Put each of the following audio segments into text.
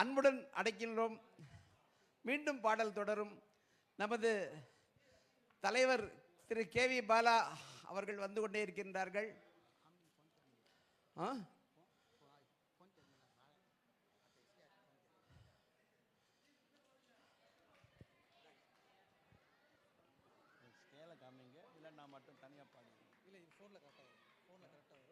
அன்புடன் அடைக்கின்றோம். மீண்டும் பாடல் தொடரும். நமது தலைவர் திரு கே வி பாலா அவர்கள் வந்து கொண்டே இருக்கின்றார்கள். ஆ? ஸ்கேலை காமிங்க. இல்லை நான் மட்டும் தனியாக பாடி இல்லை ஃபோனில் கரெக்டாக வரும். ஃபோனில் கரெக்டாக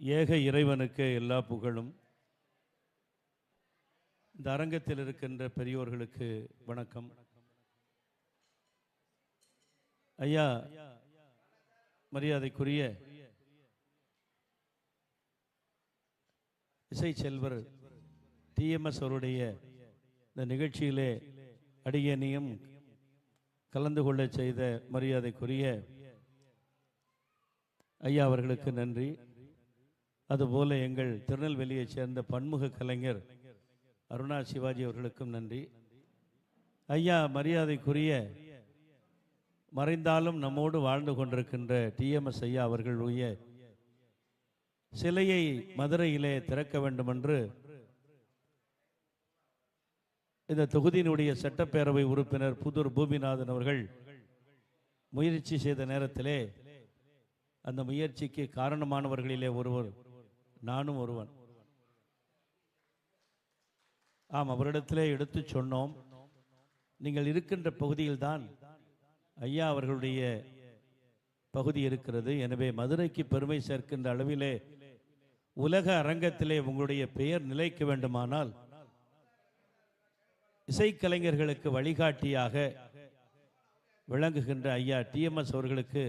ஏக இறைவனுக்கு எல்லா புகழும். இந்த அரங்கத்தில் இருக்கின்ற பெரியோர்களுக்கு வணக்கம். ஐயா மரியாதைக்குரிய இசை செல்வர் டிஎம்எஸ் அவருடைய இந்த நிகழ்ச்சியிலே அடியணியும் கலந்து கொள்ள செய்த மரியாதைக்குரிய ஐயா அவர்களுக்கு நன்றி. அதுபோல எங்கள் திருநெல்வேலியைச் சேர்ந்த பன்முக கலைஞர் அருணா சிவாஜி அவர்களுக்கும் நன்றி. ஐயா மரியாதைக்குரிய மறைந்தாலும் நம்மோடு வாழ்ந்து கொண்டிருக்கின்ற டிஎம்எஸ் ஐயா அவர்களுடைய சிலையை மதுரையிலே திறக்க வேண்டும் என்று இந்த தொகுதியினுடைய சட்டப்பேரவை உறுப்பினர் புதூர் பூமிநாதன் அவர்கள் முயற்சி செய்த நேரத்திலே அந்த முயற்சிக்கு காரணமானவர்களிலே ஒருவர் நானும் ஒருவன். ஆம் அவரிடத்திலே எடுத்து சொன்னோம். நீங்கள் இருக்கின்ற பகுதியில்தான் ஐயா அவர்களுடைய பகுதி இருக்கிறது. எனவே மதுரைக்கு பெருமை சேர்க்கின்ற அளவிலே உலக அரங்கத்திலே உங்களுடைய பெயர் நிலைக்க வேண்டுமானால் இசைக்கலைஞர்களுக்கு வழிகாட்டியாக விளங்குகின்ற ஐயா டிஎம்எஸ் அவர்களுக்கு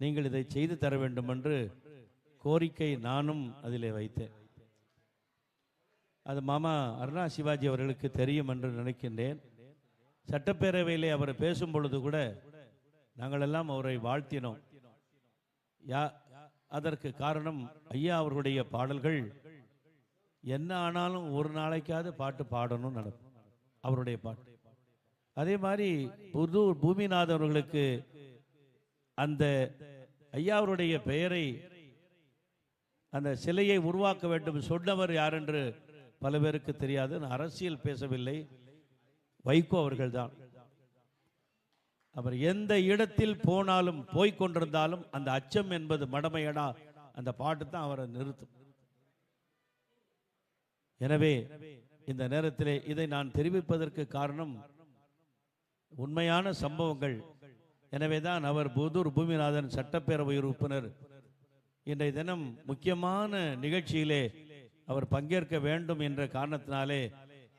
நீங்கள் இதை செய்து தர வேண்டும் என்று கோரிக்கை நானும் அதிலே வைத்தேன். அது மாமா அருணா சிவாஜி அவர்களுக்கு தெரியும் என்று நினைக்கின்றேன். சட்டப்பேரவையிலே அவர் பேசும் பொழுது கூட நாங்களெல்லாம் அவரை வாழ்த்தினோம். யா அதற்கு காரணம் ஐயா அவர்களுடைய பாடல்கள் என்ன ஆனாலும் ஒரு நாளைக்காவது பாட்டு பாடணும் நடக்கும். அவருடைய பாட்டு. அதே மாதிரி புது பூமிநாதன் அவர்களுக்கு அந்த ஐயா அவருடைய பெயரை அந்த சிலையை உருவாக்க வேண்டும் சொன்னவர் யார் என்று பல பேருக்கு தெரியாது. நான் அரசியல் பேசவில்லை. வைகோ அவர்கள்தான். அவர் எந்த இடத்தில் போனாலும் போய்கொண்டிருந்தாலும் அந்த அச்சம் என்பது மடமையடா அந்த பாட்டு தான் அவரை நிறுத்தும். எனவே இந்த நேரத்திலே இதை நான் தெரிவிப்பதற்கு காரணம் உண்மையான சம்பவங்கள். எனவேதான் அவர் புதூர் பூமிநாதன் சட்டப்பேரவை உறுப்பினர். இன்றைய தினம் முக்கியமான நிகழ்ச்சியிலே அவர் பங்கேற்க வேண்டும் என்ற காரணத்தினாலே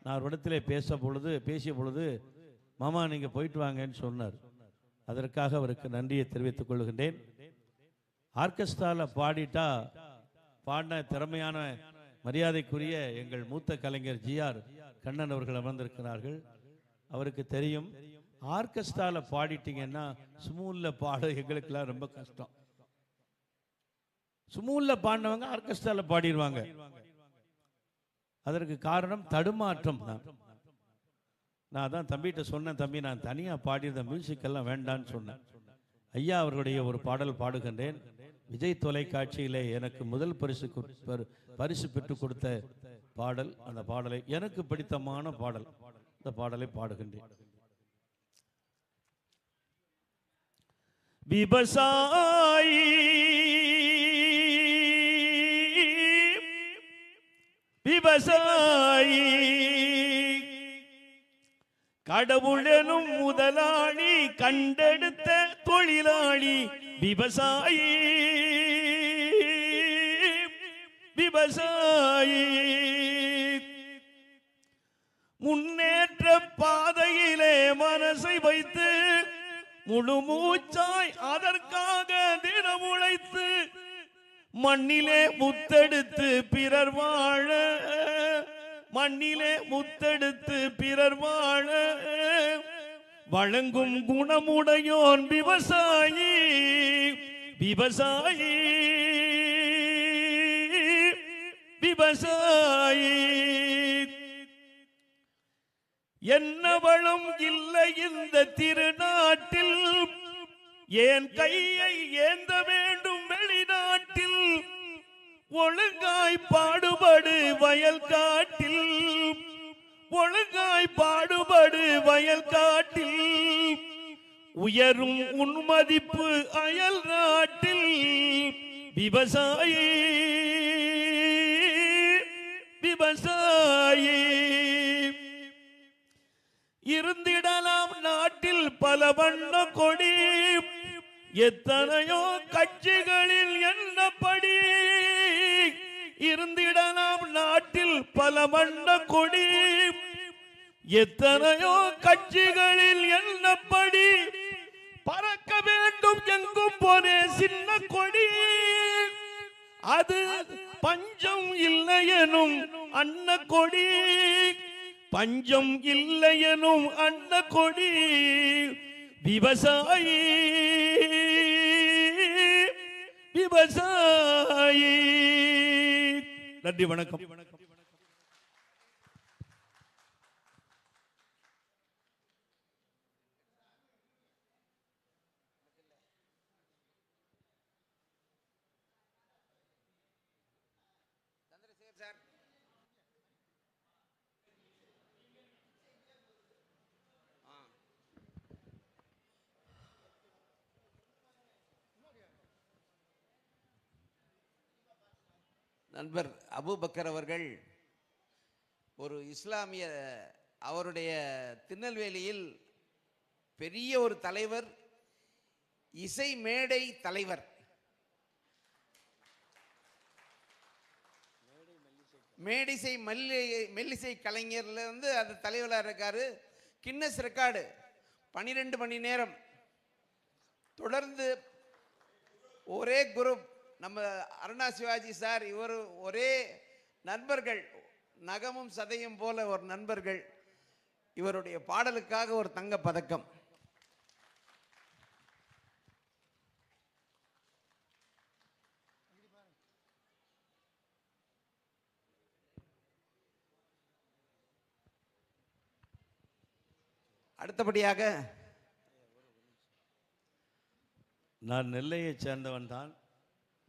நான் அவரிடத்திலே பேச பொழுது பேசிய பொழுது மாமா நீங்கள் போயிட்டு வாங்கன்னு சொன்னார். அதற்காக அவருக்கு நன்றியை தெரிவித்துக் கொள்கின்றேன். ஆர்கெஸ்ட்ராவில் பாடிட்டா பாடின திறமையான மரியாதைக்குரிய எங்கள் மூத்த கலைஞர் ஜிஆர் கண்ணன் அவர்கள் அமர்ந்திருக்கிறார்கள். அவருக்கு தெரியும் ஆர்கெஸ்ட்ராவில் பாடிட்டீங்கன்னா ஸ்மூலில் பாட எங்களுக்கெல்லாம் ரொம்ப கஷ்டம். சுமூலில் பாடினவங்க ஆர்கெஸ்ட்ராவில் பாடிடுவாங்க அதற்கு காரணம் தடுமாற்றம் தான். நான் தான் தம்பிகிட்ட சொன்னேன் தம்பி நான் தனியாக பாடியிருந்த மியூசிக்கெல்லாம் வேண்டான்னு சொன்னேன். ஐயா அவர்களுடைய ஒரு பாடல் பாடுகின்றேன். விஜய் தொலைக்காட்சியிலே எனக்கு முதல் பரிசு பரு- பரிசு பெற்றுக் கொடுத்த பாடல் அந்த பாடலை எனக்கு பிடித்தமான பாடல் இந்த பாடலை பாடுகின்றேன். விவசாயி விவசாயி. கடவுளனும் முதலாளி கண்டெடுத்த தொழிலாளி விவசாயி. விவசாயி. முன்னேற்ற பாதையிலே மனசை வைத்து முழு மூச்சாய் அதற்காக தினம் உழைத்து மண்ணிலே முத்தெடுத்து பிறர் வாழ. மண்ணிலே முத்தெடுத்து பிறர் வாழ. வழங்கும் குணமுடையோன் விவசாயி விவசாயி விவசாயி. என்ன வளம் இல்லை இந்த திருநாட்டில். ஏன் கையை ஏந்த வேண்டும்? ஒழுங்காய் பாடுபடு வயல் காட்டில். ஒழுங்காய் பாடுபடு வயல் காட்டில். உயரும் உன்மதிப்பு அயல் நாட்டில். விவசாயி விவசாயி. இருந்திடலாம் நாட்டில் பல வண்ண கொடி. எத்தனையோ கட்சிகளில் என்னப்படி இருந்திடலாம் நாட்டில் பல வண்ண கொடி. எத்தனையோ கட்சிகளில் என்னப்படி பறக்க வேண்டும் எங்கும் போனே சின்ன கொடி. அது பஞ்சம் இல்லை எனும் அன்ன கொடி. பஞ்சம் இல்லை எனும் அன்ன கொடி. விவசாயி. விவசாயி. நன்றி வணக்கம் நண்பர் அபூபக்கர் அவர்கள் ஒரு இஸ்லாமிய அவருடைய திருநெல்வேலியில் பெரிய ஒரு தலைவர் இசை மேடை தலைவர். மேடிசை மல்லி மெல்லிசை கலைஞர்ல அந்த தலைவராக இருக்காரு கின்னஸ் ரெக்கார்டு பன்னிரெண்டு மணி நேரம். தொடர்ந்து ஒரே குரூப். நம்ம அருணா சிவாஜி சார் இவர் ஒரே நண்பர்கள் நகமும் சதையும் போல ஒரு நண்பர்கள். இவருடைய பாடலுக்காக ஒரு தங்க பதக்கம். அடுத்தபடியாக நான் நெல்லையைச் சேர்ந்தவன் தான்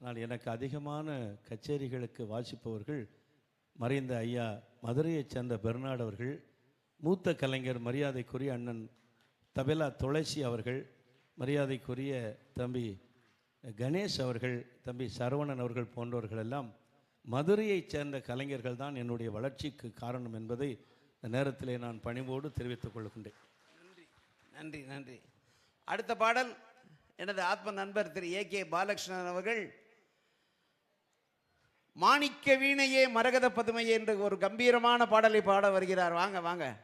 ஆனால் எனக்கு அதிகமான கச்சேரிகளுக்கு வாசிப்பவர்கள் மறைந்த ஐயா மதுரையைச் சேர்ந்த பெர்னாட் அவர்கள் மூத்த கலைஞர் மரியாதைக்குரிய அண்ணன் தபிலா துளசி அவர்கள் மரியாதைக்குரிய தம்பி கணேஷ் அவர்கள் தம்பி சரவணன் அவர்கள் போன்றவர்கள் எல்லாம் மதுரையைச் சேர்ந்த கலைஞர்கள் தான் என்னுடைய வளர்ச்சிக்கு காரணம் என்பதை இந்த நேரத்திலே நான் பணிவோடு தெரிவித்துக் கொள்கின்றேன். நன்றி நன்றி. அடுத்த பாடல் எனது ஆத்ம நண்பர் திரு ஏ கே பாலகிருஷ்ணன் அவர்கள். மாணிக்க வீணையே மரகத பதுமையே என்று ஒரு கம்பீரமான பாடலை பாட வருகிறார். வாங்க வாங்க.